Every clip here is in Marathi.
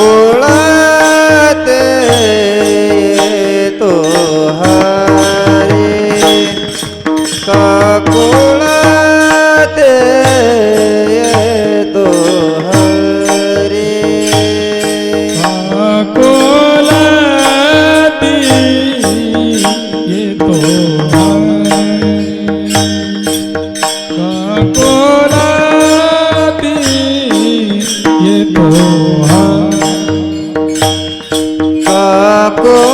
ओळते तो हा. Apple.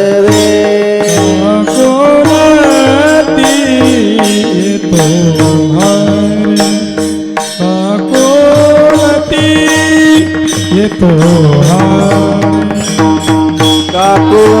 Oh.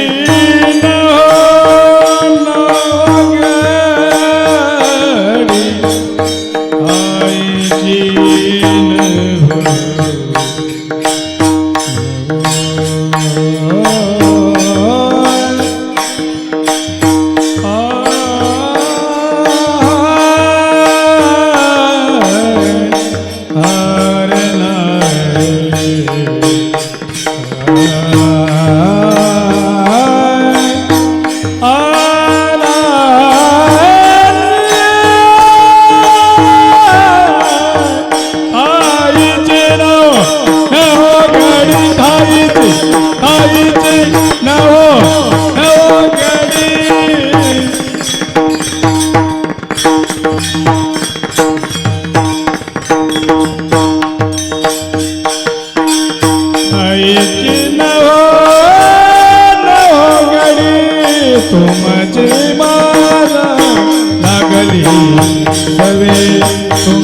I माला लागली सवे तुम